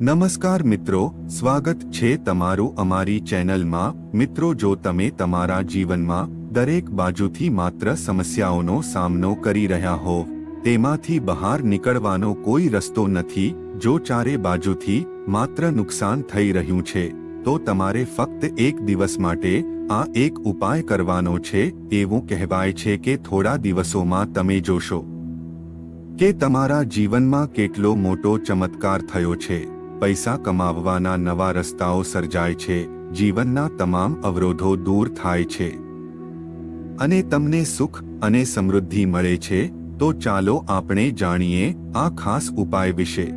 નમસ્કાર મિત્રો, સ્વાગત છે તમારું અમારી ચેનલમાં. મિત્રો, જો તમે તમારા જીવનમાં દરેક બાજુથી માત્ર સમસ્યાઓનો સામનો કરી રહ્યા હો, તેમાંથી બહાર નીકળવાનો કોઈ રસ્તો નથી, જો ચારે બાજુથી માત્ર નુકસાન થઈ રહ્યું છે, તો તમારે ફક્ત એક દિવસ માટે આ એક ઉપાય કરવાનો છે, એવું કહેવાય છે કે થોડા દિવસોમાં તમે જોશો કે તમારા જીવનમાં કેટલો મોટો ચમત્કાર થયો છે. પૈસા કમાવવાના નવા રસ્તાઓ સર્જાય છે, જીવનના તમામ અવરોધો દૂર થાય છે. અને તમને સુખ અને સમૃદ્ધિ મળે છે, તો ચાલો આપણે જાણીએ આ ખાસ ઉપાય વિશે.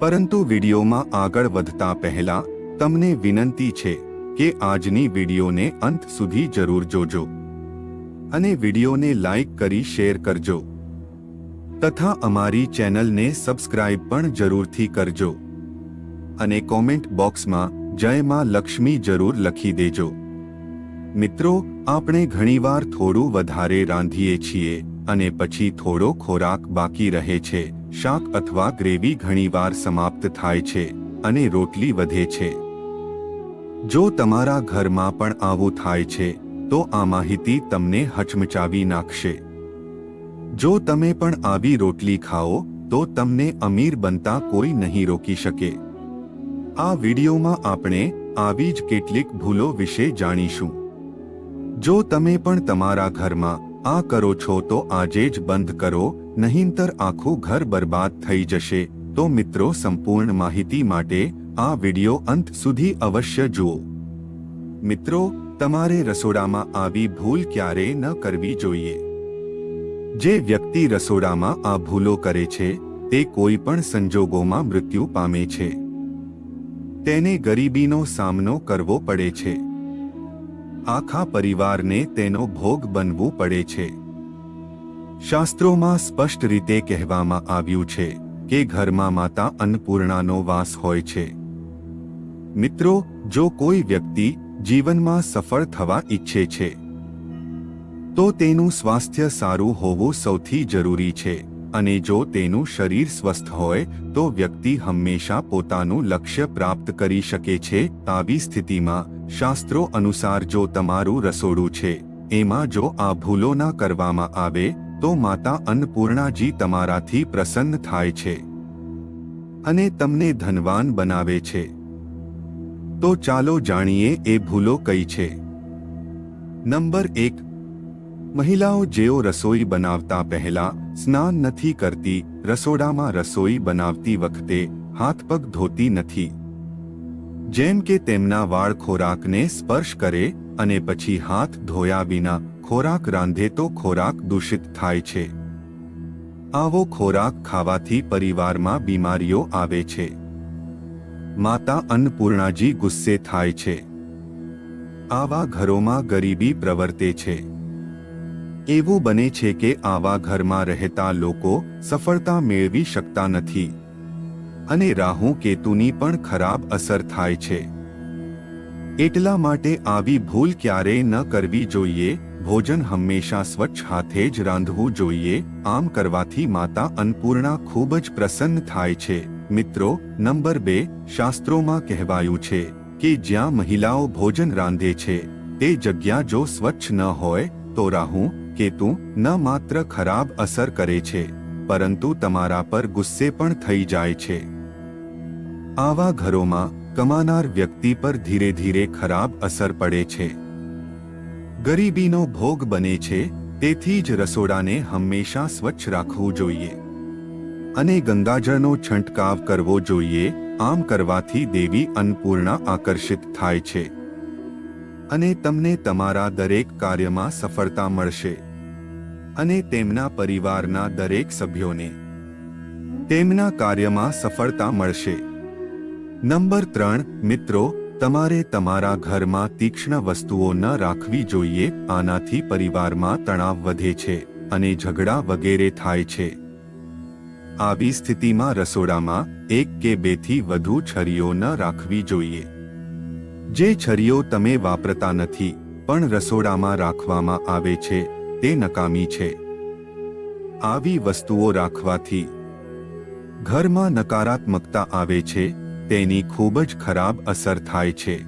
પરંતુ વિડીયોમાં આગળ વધતા પહેલા, તમને વિનંતી છે કે આજની વિડીયોને અંત સુધી જરૂર જોજો. અને વિડીયોને લાઈક કરી શેર કરજો. તથા અમારી ચેનલને સબસ્ક્રાઇબ પણ જરૂરથી કરજો. અને કોમેન્ટ બોક્સમાં, જય માં લક્ષ્મી જરૂર લખી દેજો. મિત્રો, આપણે ઘણીવાર થોડું વધારે રાંધીએ છીએ, અને પછી થોડો ખોરાક બાકી રહે છે. શાક અથવા ગ્રેવી ઘણીવાર સમાપ્ત થાય છે, અને રોટલી વધે છે. જો તમારા ઘરમાં પણ આવું થાય છે, તો આ માહિતી તમને હચમચાવી નાખશે. જો તમે પણ આવી રોટલી ખાઓ, તો તમને અમીર બનતા કોઈ નહીં રોકી શકે. આ વિડીયોમાં આપણે આવી જ કેટલીક ભૂલો વિશે જાણીશું. જો તમે પણ તમારા ઘરમાં આ કરો છો તો આજે જ બંધ કરો, નહીંતર આખું ઘર બરબાદ થઈ જશે. તો મિત્રો, સંપૂર્ણ માહિતી માટે આ વીડિયો અંત સુધી અવશ્ય જુઓ. મિત્રો, તમારે રસોડામાં આવી ભૂલ ક્યારેય ન કરવી જોઈએ? જે વ્યક્તિ રસોડામાં આ ભૂલો કરે છે, તે કોઈ પણ સંજોગોમાં મૃત્યુ પામે છે. તેને ગરીબીનો સામનો કરવો પડે છે. આખા પરિવારને તેનો ભોગ બનવું પડે છે. શાસ્ત્રોમાં સ્પષ્ટ રીતે કહેવામાં આવ્યું છે કે ઘરમાં માતા અન્નપૂર્ણાનો વાસ હોય છે. મિત્રો, જો કોઈ વ્યક્તિ જીવનમાં સફળ થવા ઈચ્છે છે, તો તેનું સ્વાસ્થ્ય સારું હોવું સૌથી જરૂરી છે. અને જો તેનું શરીર સ્વસ્થ હોય, તો વ્યક્તિ હંમેશા પોતાનું લક્ષ્ય પ્રાપ્ત કરી શકે છે. આવી સ્થિતિમાં, શાસ્ત્રો અનુસાર જો તમારું રસોડું છે, એમાં જો આ ભૂલો ના કરવામાં આવે, તો માતા અન્નપૂર્ણાજી તમારાથી પ્રસન્ન થાય છે. અને તમને ધનવાન બનાવે છે. તો ચાલો જાણીએ એ ભૂલો કઈ છે. નંબર એક મહિલાઓ જેઓ રસોઈ બનાવતા પહેલા સ્નાન નથી કરતી, રસોડામાં રસોઈ બનાવતી વખતે હાથ પગ ધોતી નથી. જેમ કે તેમના વાળ ખોરાકને સ્પર્શ કરે અને પછી હાથ ધોયા વિના ખોરાક રાંધે તો ખોરાક દૂષિત થાય છે. આવો ખોરાક ખાવાથી પરિવારમાં બીમારીઓ આવે છે. માતા અન્નપૂર્ણાજી ગુસ્સે થાય છે. આવા ઘરોમાં ગરીબી પ્રવર્તે છે. એવું બને છે કે આવા ઘરમાં રહેતા લોકો સફળતા મેળવી શકતા નથી. અને રાહુ કેતુની પણ ખરાબ અસર થાય છે. એટલા માટે આવી ભૂલ ક્યારેય ન કરવી જોઈએ, ભોજન હંમેશા સ્વચ્છ હાથે જ રાંધવું જોઈએ, આમ કરવાથી માતા અન્નપૂર્ણા ખૂબ જ પ્રસન્ન થાય છે. મિત્રો, નંબર બે, શાસ્ત્રોમાં કહેવાયું છે કે જ્યાં મહિલાઓ ભોજન રાંધે છે, તે જગ્યા જો સ્વચ્છ ન હોય તો રાહુ, કેતુ, ન માત્ર ખરાબ અસર કરે છે, પરંતુ તમારા પર ગુસ્સે પણ થઈ જાય છે. આવા ઘરોમાં કમાનાર વ્યક્તિ પર ધીરે ધીરે ખરાબ અસર પડે છે. ગરીબીનો ભોગ બને છે, તેથી જ રસોડાને હંમેશા સ્વચ્છ રાખવું જોઈએ. અને ગંગાજળનો છંટકાવ કરવો જોઈએ, આમ કરવાથી દેવી અન્નપૂર્ણા આકર્ષિત થાય છે. અને તમને તમારા દરેક કાર્યમાં સફળતા મળશે. અને તેમના પરિવારના દરેક સભ્યોને તેમના કાર્યમાં સફળતા મળશે. નંબર ત્રણ, મિત્રો, તમારે તમારા ઘરમાં તીક્ષ્ણ વસ્તુઓ ન રાખવી જોઈએ. આનાથી પરિવારમાં તણાવ વધે છે અને ઝઘડા વગેરે થાય છે. આવી સ્થિતિમાં રસોડામાં એક કે બેથી વધુ છરીઓ ન રાખવી જોઈએ. જે છરીઓ તમે વાપરતા નથી, પણ રસોડામાં રાખવામાં આવે છે, તે નકામી છે. આવી વસ્તુઓ રાખવાથી ઘરમાં નકારાત્મકતા આવે છે, તેની ખૂબ જ ખરાબ અસર થાય છે.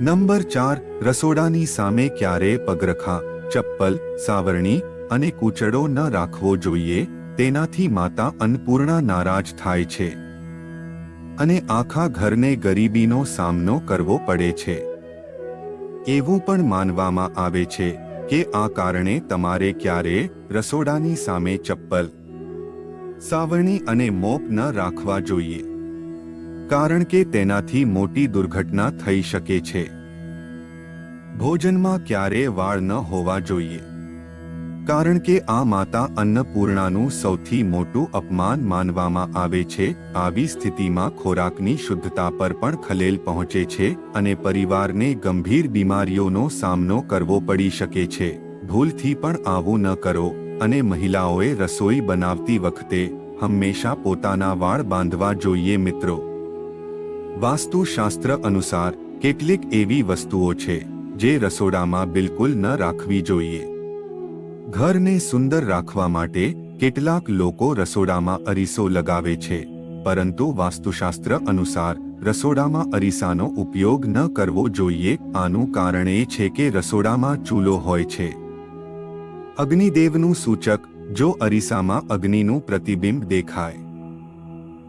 નંબર ચાર, રસોડાની સામે ક્યારેય પગરખા, ચપ્પલ, સાવરણી અને કૂચડો ન રાખવો જોઈએ, તેનાથી માતા અન્નપૂર્ણા નારાજ થાય છે. અને આખા ઘરને ગરીબીનો સામનો કરવો પડે છે. એવું પણ માનવામાં આવે છે કે આ કારણે તમારે ક્યારે રસોડાની સામે ચપ્પલ, સાવરણી અને મોપ ન રાખવા જોઈએ. કારણ કે તેનાથી મોટી દુર્ઘટના થઈ શકે છે. ભોજનમાં ક્યારે વાળ ન હોવા જોઈએ. કારણ કે આ માતા અન્નપૂર્ણાનું સૌથી મોટું અપમાન માનવામાં આવે છે, આવી સ્થિતિમાં ખોરાકની શુદ્ધતા પર પણ ખલેલ પહોંચે છે અને પરિવારને ગંભીર બીમારીઓનો સામનો કરવો પડી શકે છે. ભૂલથી પણ આવું ન કરો, અને મહિલાઓએ રસોઈ બનાવતી વખતે હંમેશા પોતાના વાળ બાંધવા જોઈએ મિત્રો. વાસ્તુશાસ્ત્ર અનુસાર, કેટલીક એવી વસ્તુઓ છે, જે રસોડામાં બિલકુલ ન રાખવી જોઈએ. ઘરને સુંદર રાખવા માટે કેટલાક લોકો રસોડામાં અરીસો લગાવે છે, પરંતુ વાસ્તુશાસ્ત્ર અનુસાર રસોડામાં અરીસાનો ઉપયોગ ન કરવો જોઈએ, આનું કારણ એ છે કે રસોડામાં ચૂલો હોય છે. અગ્નિદેવનું સૂચક, જો અરીસામાં અગ્નિનું પ્રતિબિંબ દેખાય,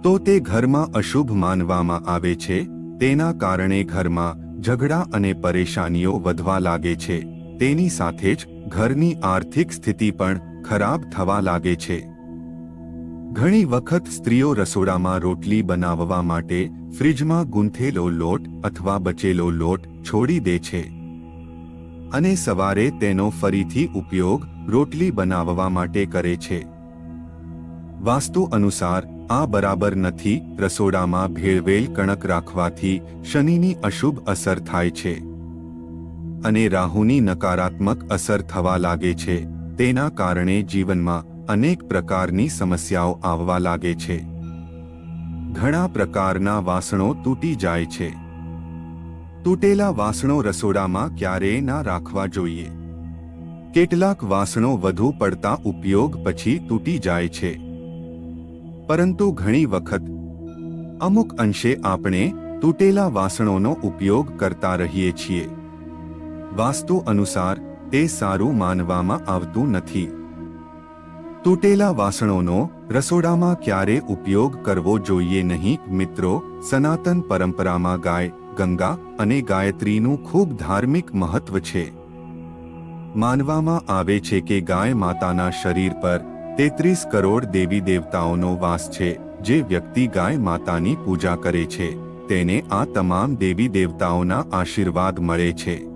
તો તે ઘરમાં અશુભ માનવામાં આવે છે, તેના કારણે ઘરમાં ઝઘડા અને પરેશાનીઓ વધવા લાગે છે, તેની સાથે જ ઘરની આર્થિક સ્થિતિ પણ ખરાબ થવા લાગે છે. ઘણી વખત સ્ત્રીઓ રસોડામાં રોટલી બનાવવા માટે ફ્રિજમાં ગૂંથેલો લોટ અથવા બચેલો લોટ છોડી દે છે. અને સવારે તેનો ફરીથી ઉપયોગ રોટલી બનાવવા માટે કરે છે. વાસ્તુ અનુસાર, આ બરાબર નથી રસોડામાં ભેળવેલ કણક રાખવાથી શનિની અશુભ અસર થાય છે. અને રાહુની નકારાત્મક અસર થવા લાગે છે. તેના કારણે જીવનમાં અનેક પ્રકારની સમસ્યાઓ આવવા લાગે છે. ઘણા પ્રકારના વાસણો તૂટી જાય છે. તૂટેલા વાસણો રસોડામાં ક્યારેય ના રાખવા જોઈએ. કેટલાક વાસણો વધુ પડતા ઉપયોગ પછી તૂટી જાય છે. પરંતુ ઘણી વખત અમુક અંશે આપણે તૂટેલા વાસણોનો ઉપયોગ કરતા રહીએ છીએ. વાસ્તુ અનુસાર તે સારું માનવામાં આવતું નથી. તૂટેલા વાસણોનો રસોડામાં ક્યારે ઉપયોગ કરવો જોઈએ નહીં? મિત્રો, સનાતન પરંપરામાં ગાય, ગંગા અને ગાયત્રીનું ખૂબ ધાર્મિક મહત્વ છે. માનવામાં આવે છે કે ગાય માતાના શરીર પર તેત્રીસ કરોડ દેવી દેવતાઓનો વાસ છે. જે વ્યક્તિ ગાય માતાની પૂજા કરે છે, તેને આ તમામ દેવી દેવતાઓના આશીર્વાદ મળે છે.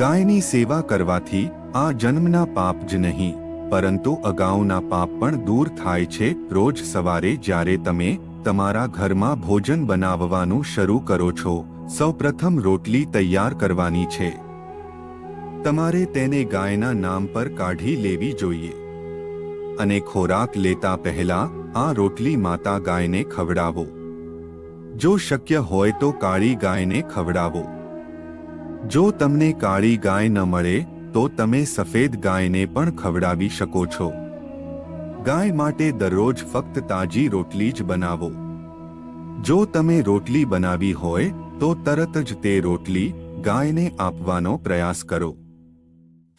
ગાયની સેવા કરવાથી આ જન્મના પાપ જ નહીં, પરંતુ અગાઉના પાપ પણ દૂર થાય છે. રોજ સવારે જ્યારે તમે તમારા ઘરમાં ભોજન બનાવવાનું શરૂ કરો છો, સૌપ્રથમ રોટલી તૈયાર કરવાની છે. તમારે તેને ગાયના નામ પર કાઢી લેવી જોઈએ. અને ખોરાક લેતા પહેલા આ રોટલી માતા ગાયને ખવડાવો. જો શક્ય હોય તો કાળી ગાયને ખવડાવો. જો તમને કાળી ગાય ન મળે, તો તમે સફેદ ગાયને પણ ખવડાવી શકો છો. ગાય માટે દરરોજ ફક્ત તાજી રોટલી જ બનાવો. જો તમે રોટલી બનાવી હોય, તો તરત જ તે રોટલી ગાયને આપવાનો પ્રયાસ કરો.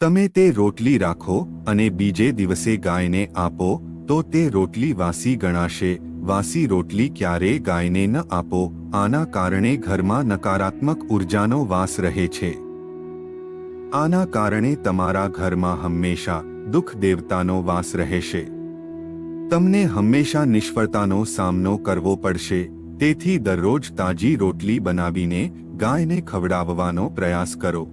તમે તે રોટલી રાખો અને બીજે દિવસે ગાયને આપો, તો તે રોટલી વાસી ગણાશે. વાસી રોટલી ક્યારેય ગાયને ન આપો. આના કારણે ઘરમાં નકારાત્મક ઉર્જાનો વાસ રહે છે. આના કારણે તમારા ઘરમાં હંમેશા દુઃખ દેવતાનો વાસ રહેશે. તમને હંમેશા નિષ્ફળતાનો સામનો કરવો પડશે, તેથી દરરોજ તાજી રોટલી બનાવીને ગાયને ખવડાવવાનો પ્રયાસ કરો.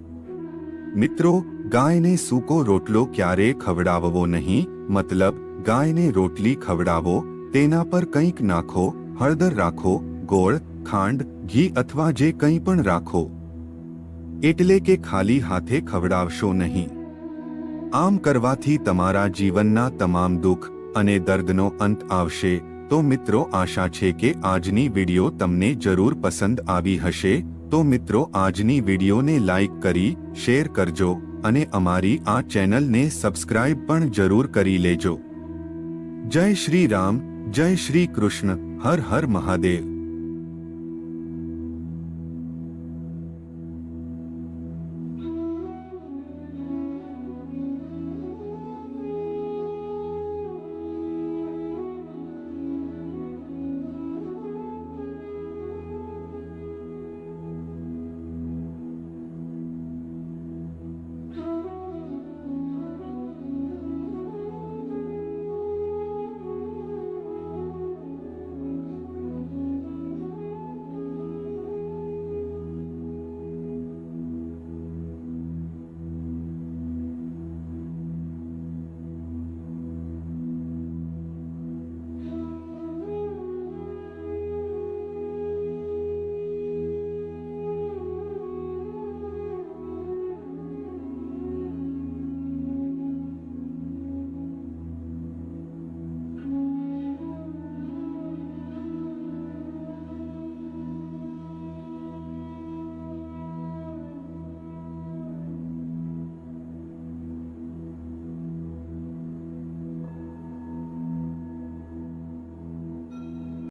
મિત્રો, ગાયને સૂકો રોટલો ક્યારે ખવડાવવો નહીં, મતલબ ગાયને રોટલી ખવડાવો, તેના પર કંઈક નાખો, હળદર રાખો, ગોળ ખાંડ, ઘી અથવા જે કંઈ પણ રાખો. એટલે કે ખાલી હાથે ખવડાવશો નહીં. આમ કરવાથી તમારા જીવનના તમામ દુઃખ અને દર્દનો અંત આવશે. તો મિત્રો, આશા છે કે આજની વિડિયો તમને જરૂર પસંદ આવી હશે. તો મિત્રો, આજની વિડિયોને લાઈક કરી, શેર કરજો અને અમારી આ ચેનલને સબસ્ક્રાઇબ પણ જરૂર કરી લેજો. જય શ્રી રામ, જય શ્રી કૃષ્ણ, હર હર મહાદેવ.